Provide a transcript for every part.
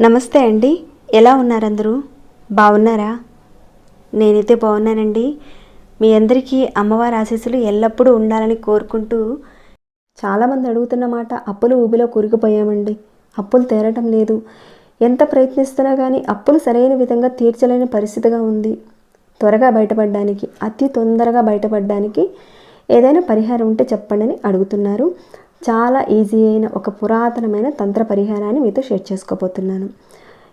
నమస్తే అండి. ఎలా ఉన్నారందరూ? బాగున్నారా? నేనైతే బాగున్నానండి. మీ అందరికీ అమ్మవారి ఆశీస్సులు ఎల్లప్పుడూ ఉండాలని కోరుకుంటూ చాలామంది అడుగుతున్న మాట అప్పులు ఊబిలో కూరుకుపోయామండి. అప్పులు తేరటం లేదు. ఎంత ప్రయత్నిస్తున్నా కానీ అప్పులు సరైన విధంగా తీర్చలేని పరిస్థితిగా ఉంది. త్వరగా బయటపడడానికి అతి తొందరగా బయటపడడానికి ఏదైనా పరిహారం ఉంటే చెప్పండి అని అడుగుతున్నారు. చాలా ఈజీ అయిన ఒక పురాతనమైన తంత్ర పరిహారాన్ని మీతో షేర్ చేసుకోబోతున్నాను.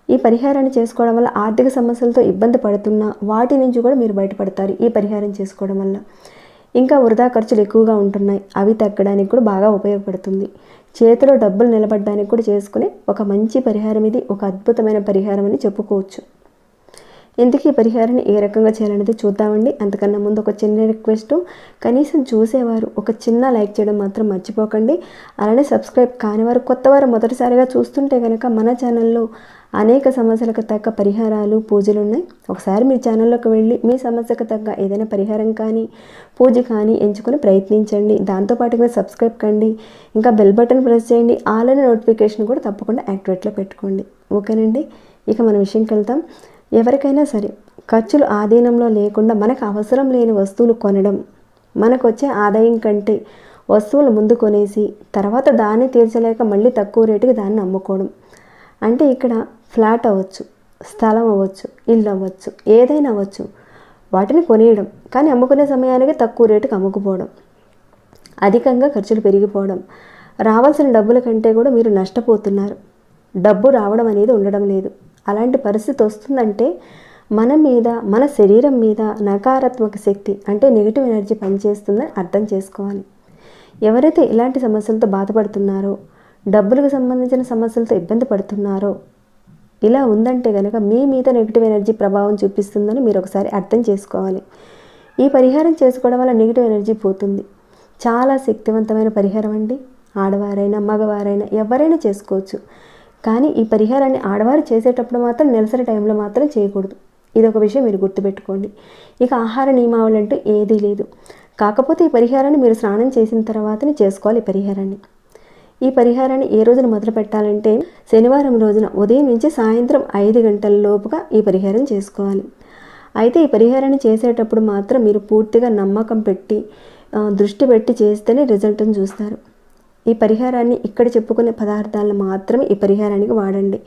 ఈ పరిహారాన్ని చేసుకోవడం వల్ల ఆర్థిక సమస్యలతో ఇబ్బంది పడుతున్నా వాటి నుంచి కూడా మీరు బయటపడతారు ఈ పరిహారం చేసుకోవడం వల్ల. ఇంకా వృధా ఖర్చులు ఎక్కువగా ఉంటున్నాయి. అవి తగ్గడానికి కూడా బాగా ఉపయోగపడుతుంది. చేతిలో డబ్బులు నిలబడడానికి కూడా చేసుకునే ఒక మంచి పరిహారం ఇది. ఒక అద్భుతమైన పరిహారం అని చెప్పుకోవచ్చు. ఎందుకు ఈ పరిహారాన్ని ఏ రకంగా చేయాలనేది చూద్దామండి. అంతకన్నా ముందు ఒక చిన్న రిక్వెస్ట్. కనీసం చూసేవారు ఒక చిన్న లైక్ చేయడం మాత్రం మర్చిపోకండి. అలానే సబ్స్క్రైబ్ కానివారు కొత్తవారు మొదటిసారిగా చూస్తుంటే కనుక మన ఛానల్లో అనేక సమస్యలకు తగ్గ పరిహారాలు పూజలు ఉన్నాయి. ఒకసారి మీ ఛానల్లోకి వెళ్ళి మీ సమస్యకు తగ్గ ఏదైనా పరిహారం కానీ పూజ కానీ ఎంచుకొని ప్రయత్నించండి. దాంతోపాటుగా సబ్స్క్రైబ్ కండి. ఇంకా బెల్ బటన్ ప్రెస్ చేయండి. ఆల్రెడీ నోటిఫికేషన్ కూడా తప్పకుండా యాక్టివేట్లో పెట్టుకోండి. ఓకేనండి? ఇక మన విషయంకి వెళ్తాం. ఎవరికైనా సరే ఖర్చులు ఆధీనంలో లేకుండా మనకు అవసరం లేని వస్తువులు కొనడం మనకు వచ్చే ఆదాయం కంటే వస్తువులు ముందు కొనేసి తర్వాత దాన్ని తీర్చలేక మళ్ళీ తక్కువ రేటుకి దాన్ని అమ్ముకోవడం. అంటే ఇక్కడ ఫ్లాట్ అవ్వచ్చు స్థలం అవ్వచ్చు ఇల్లు అవ్వచ్చు ఏదైనా అవ్వచ్చు. వాటిని కొనేయడం కానీ అమ్ముకునే సమయానికి తక్కువ రేటుకి అమ్ముకుపోవడం. అధికంగా ఖర్చులు పెరిగిపోవడం. రావాల్సిన డబ్బుల కంటే కూడా మీరు నష్టపోతున్నారు. డబ్బు రావడం అనేది ఉండడం లేదు. అలాంటి పరిస్థితి వస్తుందంటే మన మీద మన శరీరం మీద నకారాత్మక శక్తి అంటే నెగిటివ్ ఎనర్జీ పనిచేస్తుందని అర్థం చేసుకోవాలి. ఎవరైతే ఇలాంటి సమస్యలతో బాధపడుతున్నారో డబ్బులకు సంబంధించిన సమస్యలతో ఇబ్బంది పడుతున్నారో ఇలా ఉందంటే కనుక మీ మీద నెగిటివ్ ఎనర్జీ ప్రభావం చూపిస్తుందని మీరు ఒకసారి అర్థం చేసుకోవాలి. ఈ పరిహారం చేసుకోవడం వల్ల నెగిటివ్ ఎనర్జీ పోతుంది. చాలా శక్తివంతమైన పరిహారం అండి. ఆడవారైనా మగవారైనా ఎవరైనా చేసుకోవచ్చు. కానీ ఈ పరిహారాన్ని ఆడవారు చేసేటప్పుడు మాత్రం నెలసరి టైంలో మాత్రం చేయకూడదు. ఇది ఒక విషయం మీరు గుర్తుపెట్టుకోండి. ఇక ఆహార నియమావళి అంటూ ఏదీ లేదు. కాకపోతే ఈ పరిహారాన్ని మీరు స్నానం చేసిన తర్వాతనే చేసుకోవాలి ఈ పరిహారాన్ని. ఈ పరిహారాన్ని ఏ రోజున మొదలు పెట్టాలంటే శనివారం రోజున ఉదయం నుంచి సాయంత్రం ఐదు గంటల లోపుగా ఈ పరిహారం చేసుకోవాలి. అయితే ఈ పరిహారాన్ని చేసేటప్పుడు మాత్రం మీరు పూర్తిగా నమ్మకం పెట్టి దృష్టి పెట్టి చేస్తేనే రిజల్ట్ని చూస్తారు. ఈ పరిహారాన్ని ఇక్కడ చెప్పుకునే పదార్థాలను మాత్రమే ఈ పరిహారానికి వాడండి.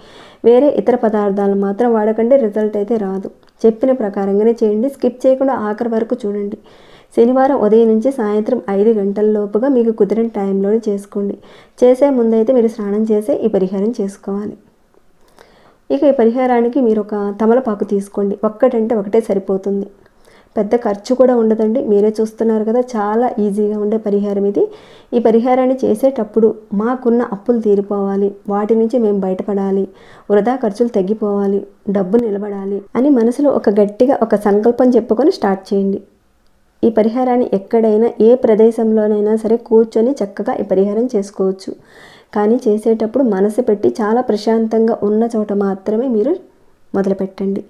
వేరే ఇతర పదార్థాలను మాత్రం వాడకండి రిజల్ట్ అయితే రాదు. చెప్పిన ప్రకారంగానే చేయండి స్కిప్ చేయకుండా ఆఖరి వరకు చూడండి. శనివారం ఉదయం నుంచి సాయంత్రం ఐదు గంటల లోపుగా మీకు కుదిరిన టైంలోనే చేసుకోండి. చేసే ముందైతే మీరు స్నానం చేసే ఈ పరిహారం చేసుకోవాలి. ఇక ఈ పరిహారానికి మీరు ఒక తమలపాకు తీసుకోండి. ఒక్కటంటే ఒకటే సరిపోతుంది. పెద్ద ఖర్చు కూడా ఉండదండి. మీరే చూస్తున్నారు కదా చాలా ఈజీగా ఉండే పరిహారం ఇది. ఈ పరిహారాన్ని చేసేటప్పుడు మాకున్న అప్పులు తీరిపోవాలి. వాటి నుంచి మేము బయటపడాలి. వృధా ఖర్చులు తగ్గిపోవాలి. డబ్బు నిలబడాలి అని మనసులో ఒక గట్టిగా ఒక సంకల్పం చెప్పుకొని స్టార్ట్ చేయండి. ఈ పరిహారాన్ని ఎక్కడైనా ఏ ప్రదేశంలోనైనా సరే కూర్చొని చక్కగా ఈ పరిహారం చేసుకోవచ్చు. కానీ చేసేటప్పుడు మనసు పెట్టి చాలా ప్రశాంతంగా ఉన్న చోట మాత్రమే మీరు మొదలుపెట్టండి.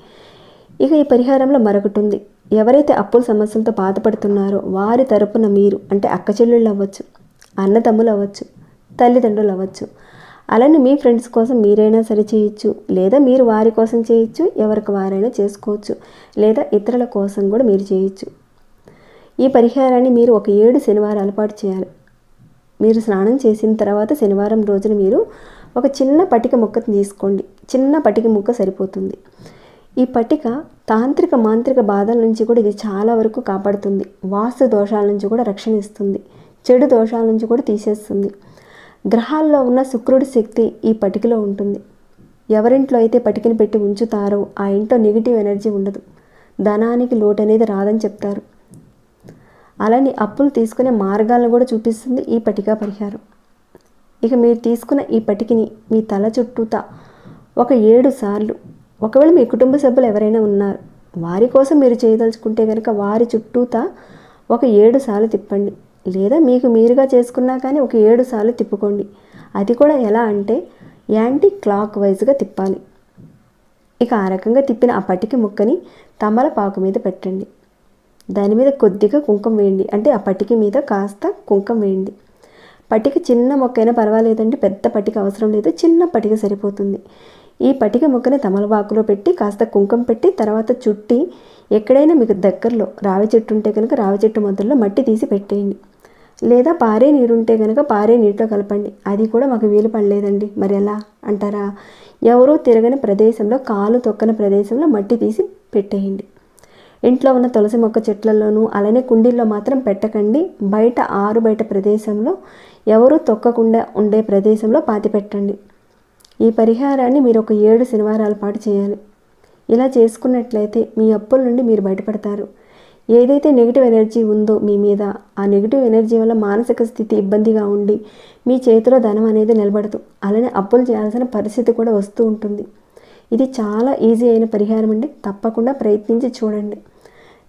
ఇక ఈ పరిహారంలో మరొకటి ఉంది. ఎవరైతే అప్పుల సమస్యలతో బాధపడుతున్నారో వారి తరపున మీరు అంటే అక్క చెల్లెళ్ళు అవ్వచ్చు అన్నదమ్ములు అవ్వచ్చు తల్లిదండ్రులు అవ్వచ్చు అలానే మీ ఫ్రెండ్స్ కోసం మీరైనా సరి చేయొచ్చు లేదా మీరు వారి కోసం చేయొచ్చు ఎవరికి వారైనా చేసుకోవచ్చు లేదా ఇతరుల కోసం కూడా మీరు చేయొచ్చు. ఈ పరిహారాన్ని మీరు ఒక ఏడు శనివారాల పాటు చేయాలి. మీరు స్నానం చేసిన తర్వాత శనివారం రోజున మీరు ఒక చిన్న పటిక ముక్కను తీసుకోండి. చిన్న పటిక ముక్క సరిపోతుంది. ఈ పట్టిక తాంత్రిక మాంత్రిక బాధల నుంచి కూడా ఇది చాలా వరకు కాపాడుతుంది. వాస్తు దోషాల నుంచి కూడా రక్షణ ఇస్తుంది చెడు దోషాల నుంచి కూడా తీసేస్తుంది. గ్రహాల్లో ఉన్న శుక్రుడి శక్తి ఈ పటికలో ఉంటుంది. ఎవరింట్లో అయితే పటికని పెట్టి ఉంచుతారో ఆ ఇంట్లో నెగిటివ్ ఎనర్జీ ఉండదు. ధనానికి లోటు అనేది రాదని చెప్తారు. అలానే అప్పులు తీసుకునే మార్గాలను కూడా చూపిస్తుంది ఈ పటికా పరిహారం. ఇక మీరు తీసుకున్న ఈ పటికిని మీ తల చుట్టూతా ఒక ఏడు సార్లు ఒకవేళ మీ కుటుంబ సభ్యులు ఎవరైనా ఉన్నారు వారి కోసం మీరు చేయదలుచుకుంటే కనుక వారి చుట్టూతా ఒక ఏడు సార్లు తిప్పండి. లేదా మీకు మీరుగా చేసుకున్నా కానీ ఒక ఏడు సార్లు తిప్పుకోండి. అది కూడా ఎలా అంటే యాంటీ క్లాక్ వైజ్గా తిప్పాలి. ఇక ఆ రకంగా తిప్పిన ఆ పటికి ముక్కని తమలపాకు మీద పెట్టండి. దాని మీద కొద్దిగా కుంకుమ వేయండి. అంటే ఆ పట్టిక మీద కాస్త కుంకుమ వేయండి. పట్టిక చిన్న మొక్క అయినా పర్వాలేదండి. పెద్ద పట్టిక అవసరం లేదు. చిన్న పట్టిక సరిపోతుంది. ఈ పటిక ముక్కని తమలవాకులో పెట్టి కాస్త కుంకుమ పెట్టి తర్వాత చుట్టి ఎక్కడైనా మీకు దగ్గరలో రావి చెట్టు ఉంటే కనుక రావి చెట్టు మొదల్లో మట్టి తీసి పెట్టేయండి. లేదా పారే నీరు ఉంటే కనుక పారే నీటిలో కలపండి. అది కూడా మాకు వీలు పడలేదండి. మరి ఎలా? అంటారా? ఎవరూ తిరగని ప్రదేశంలో కాలు తొక్కని ప్రదేశంలో మట్టి తీసి పెట్టేయండి. ఇంట్లో ఉన్న తులసి మొక్క చెట్లలోనూ అలానే కుండీల్లో మాత్రం పెట్టకండి. బయట ఆరు బయట ప్రదేశంలో ఎవరూ తొక్కకుండా ఉండే ప్రదేశంలో పాతి పెట్టండి. ఈ పరిహారాన్ని మీరు ఒక ఏడు శనివారాల పాటు చేయాలి. ఇలా చేసుకున్నట్లయితే మీ అప్పుల నుండి మీరు బయటపడతారు. ఏదైతే నెగిటివ్ ఎనర్జీ ఉందో మీ మీద ఆ నెగిటివ్ ఎనర్జీ వల్ల మానసిక స్థితి ఇబ్బందిగా ఉండి మీ చేతిలో ధనం అనేది నిలబడదు. అలానే అప్పులు చేయాల్సిన పరిస్థితి కూడా వస్తూ ఉంటుంది. ఇది చాలా ఈజీ అయిన పరిహారం అండి. తప్పకుండా ప్రయత్నించి చూడండి.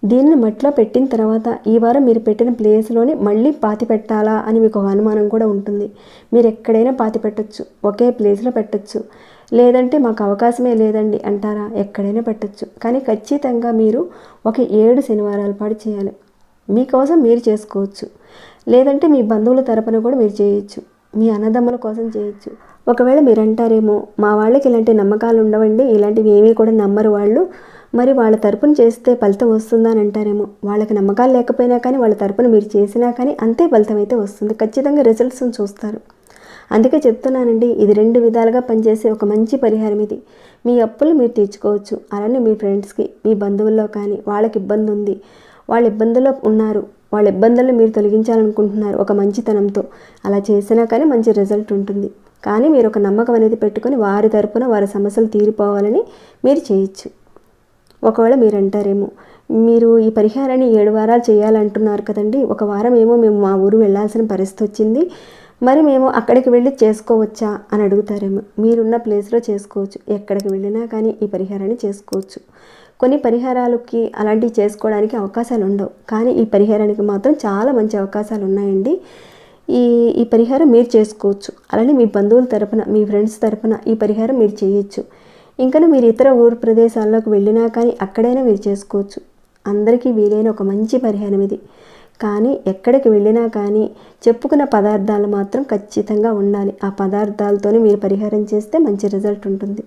దీన్ని మట్టిలో పెట్టిన తర్వాత ఈ వారం మీరు పెట్టిన ప్లేస్లోనే మళ్ళీ పాతి పెట్టాలా అని మీకు ఒక అనుమానం కూడా ఉంటుంది. మీరు ఎక్కడైనా పాతి పెట్టచ్చు. ఒకే ప్లేస్లో పెట్టచ్చు. లేదంటే మాకు అవకాశమే లేదండి అంటారా? ఎక్కడైనా పెట్టచ్చు. కానీ ఖచ్చితంగా మీరు ఒక ఏడు శనివారాల పాటు చేయాలి. మీకోసం మీరు చేసుకోవచ్చు. లేదంటే మీ బంధువుల తరపున కూడా మీరు చేయొచ్చు. మీ అన్నదమ్ముల కోసం చేయొచ్చు. ఒకవేళ మీరు అంటారేమో మా వాళ్ళకి ఇలాంటి నమ్మకాలు ఉండవండి. ఇలాంటివి ఏమీ కూడా నమ్మరు వాళ్ళు. మరి వాళ్ళ తరపున చేస్తే ఫలితం వస్తుందా అని అంటారేమో. వాళ్ళకి నమ్మకాలు లేకపోయినా కానీ వాళ్ళ తరపున మీరు చేసినా కానీ అంతే ఫలితం అయితే వస్తుంది. ఖచ్చితంగా రిజల్ట్స్ని చూస్తారు. అందుకే చెప్తున్నానండి ఇది రెండు విధాలుగా పనిచేసే ఒక మంచి పరిహారం ఇది. మీ అప్పులు మీరు తీర్చుకోవచ్చు. అలానే మీ ఫ్రెండ్స్కి మీ బంధువుల్లో కానీ వాళ్ళకి ఇబ్బంది ఉంది. వాళ్ళ ఇబ్బందుల్లో ఉన్నారు. వాళ్ళ ఇబ్బందులను మీరు తొలగించాలనుకుంటున్నారు ఒక మంచితనంతో. అలా చేసినా కానీ మంచి రిజల్ట్ ఉంటుంది. కానీ మీరు ఒక నమ్మకం అనేది పెట్టుకొని వారి తరపున వారి సమస్యలు తీరిపోవాలని మీరు చేయొచ్చు. ఒకవేళ మీరు అంటారేమో మీరు ఈ పరిహారాన్ని ఏడు వారాలు చేయాలంటున్నారు కదండి. ఒక వారం ఏమో మేము మా ఊరు వెళ్ళాల్సిన పరిస్థితి వచ్చింది. మరి మేము అక్కడికి వెళ్ళి చేసుకోవచ్చా అని అడుగుతారేమో. మీరున్న ప్లేస్లో చేసుకోవచ్చు. ఎక్కడికి వెళ్ళినా కానీ ఈ పరిహారాన్ని చేసుకోవచ్చు. కొన్ని పరిహారాలకి అలాంటివి చేసుకోవడానికి అవకాశాలు ఉండవు. కానీ ఈ పరిహారానికి మాత్రం చాలా మంచి అవకాశాలు ఉన్నాయండి. ఈ ఈ పరిహారం మీరు చేసుకోవచ్చు. అలానే మీ బంధువుల తరపున మీ ఫ్రెండ్స్ తరపున ఈ పరిహారం మీరు చేయొచ్చు. ఇంకా మీరు ఇతర ఊరు ప్రదేశాల్లోకి వెళ్ళినా కానీ అక్కడైనా మీరు చేసుకోవచ్చు. అందరికీ వీలైన ఒక మంచి పరిహారం ఇది. కానీ ఎక్కడికి వెళ్ళినా కానీ చెప్పుకున్న పదార్థాలు మాత్రం ఖచ్చితంగా ఉండాలి. ఆ పదార్థాలతోనే మీరు పరిహారం చేస్తే మంచి రిజల్ట్ ఉంటుంది.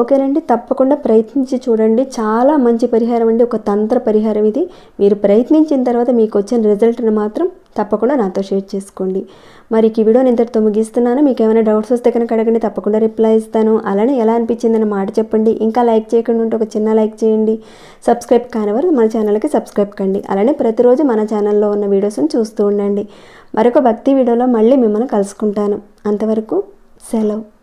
ఓకేనండి తప్పకుండా ప్రయత్నించి చూడండి. చాలా మంచి పరిహారం అండి. ఒక తంత్ర పరిహారం ఇది. మీరు ప్రయత్నించిన తర్వాత మీకు వచ్చిన రిజల్ట్ని మాత్రం తప్పకుండా నాతో షేర్ చేసుకోండి. మరి ఈ వీడియోని ఇంతటితో ముగిస్తున్నాను. మీకు ఏమైనా డౌట్స్ వస్తే కనుక అడగండి తప్పకుండా రిప్లై ఇస్తాను. అలానే ఎలా అనిపించిందని మాట చెప్పండి. ఇంకా లైక్ చేయకుండా ఉంటే ఒక చిన్న లైక్ చేయండి. సబ్స్క్రైబ్ కానివారు మన ఛానల్కి సబ్స్క్రైబ్ కండి. అలానే ప్రతిరోజు మన ఛానల్లో ఉన్న వీడియోస్ని చూస్తూ ఉండండి. మరొక భక్తి వీడియోలో మళ్ళీ మిమ్మల్ని కలుసుకుంటాను. అంతవరకు సెలవు.